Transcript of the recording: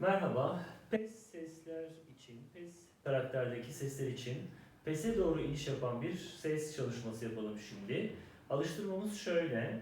Merhaba. PES sesler için, PES karakterdeki sesler için PES'e doğru iniş yapan bir ses çalışması yapalım şimdi. Alıştırmamız şöyle.